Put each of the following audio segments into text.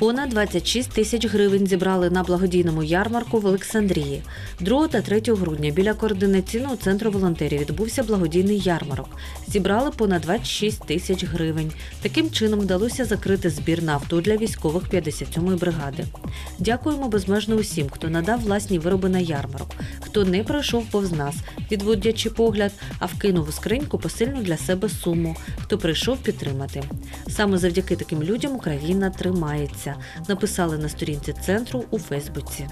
Понад 26 тисяч гривень зібрали на благодійному ярмарку в Олександрії. 2 та 3 грудня біля координаційного центру волонтерів відбувся благодійний ярмарок. Зібрали понад 26 тисяч гривень. Таким чином вдалося закрити збір на авто для військових 57-ї бригади. Дякуємо безмежно усім, хто надав власні вироби на ярмарок, хто не пройшов повз нас, відводячи погляд, а вкинув у скриньку посильну для себе суму, хто прийшов підтримати. Саме завдяки таким людям Україна тримається, написали на сторінці центру у Фейсбуці.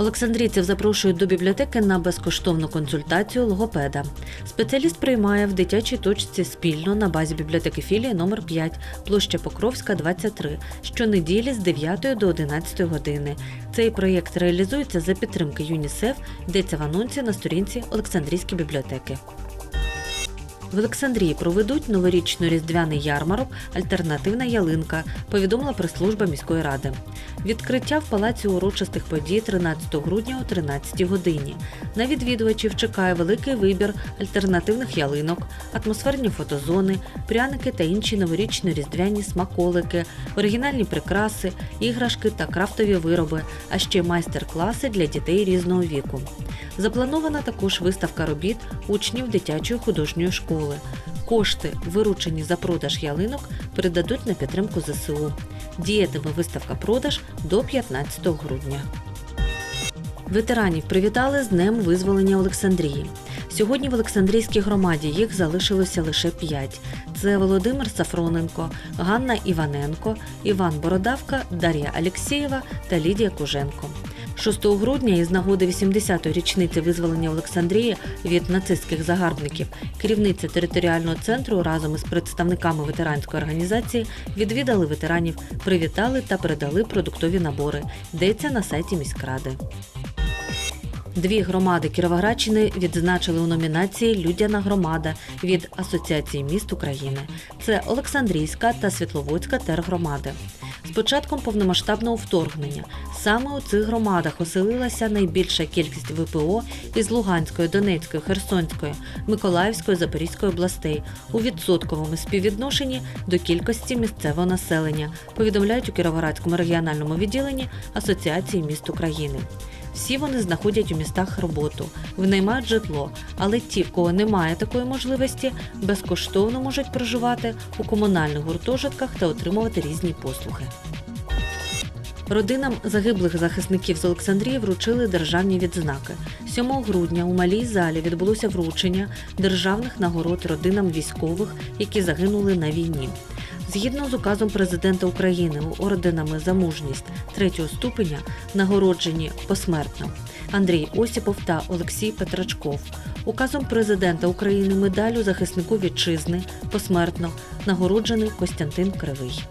Олександрійців запрошують до бібліотеки на безкоштовну консультацію логопеда. Спеціаліст приймає в дитячій точці спільно на базі бібліотеки філії номер 5, площа Покровська, 23, щонеділі з 9 до 11 години. Цей проєкт реалізується за підтримки ЮНІСЕФ, йдеться в анонсі на сторінці Олександрійської бібліотеки. В Олександрії проведуть новорічно-різдвяний ярмарок Альтернативна ялинка, повідомила прес-служба міської ради. Відкриття в палаці урочистих подій 13 грудня о 13 годині. На відвідувачів чекає великий вибір альтернативних ялинок, атмосферні фотозони, пряники та інші новорічно-різдвяні смаколики, оригінальні прикраси, іграшки та крафтові вироби, а ще майстер-класи для дітей різного віку. Запланована також виставка робіт учнів дитячої художньої школи. Кошти, виручені за продаж ялинок, передадуть на підтримку ЗСУ. Діятиме виставка-продаж до 15 грудня. Ветеранів привітали з Днем визволення Олександрії. Сьогодні в Олександрійській громаді їх залишилося лише п'ять. Це Володимир Сафроненко, Ганна Іваненко, Іван Бородавка, Дар'я Алєксєєва та Лідія Куженко. 6 грудня із нагоди 80-ї річниці визволення Олександрії від нацистських загарбників керівниця територіального центру разом із представниками ветеранської організації відвідали ветеранів, привітали та передали продуктові набори. Йдеться на сайті міськради. Дві громади Кіровоградщини відзначили у номінації Людяна громада від Асоціації міст України. Це Олександрійська та Світловодська тергромади. З початком повномасштабного вторгнення саме у цих громадах оселилася найбільша кількість ВПО із Луганської, Донецької, Херсонської, Миколаївської, Запорізької областей у відсотковому співвідношенні до кількості місцевого населення, повідомляють у Кіровоградському регіональному відділенні Асоціації міст України. Всі вони знаходять у містах роботу, винаймають житло, але ті, в кого немає такої можливості, безкоштовно можуть проживати у комунальних гуртожитках та отримувати різні послуги. Родинам загиблих захисників з Олександрії вручили державні відзнаки. 7 грудня у малій залі відбулося вручення державних нагород родинам військових, які загинули на війні. Згідно з указом президента України орденами за мужність третього ступеня нагороджені посмертно Андрій Осіпов та Олексій Петрачков. Указом президента України медалю захиснику вітчизни посмертно нагороджений Костянтин Кривий.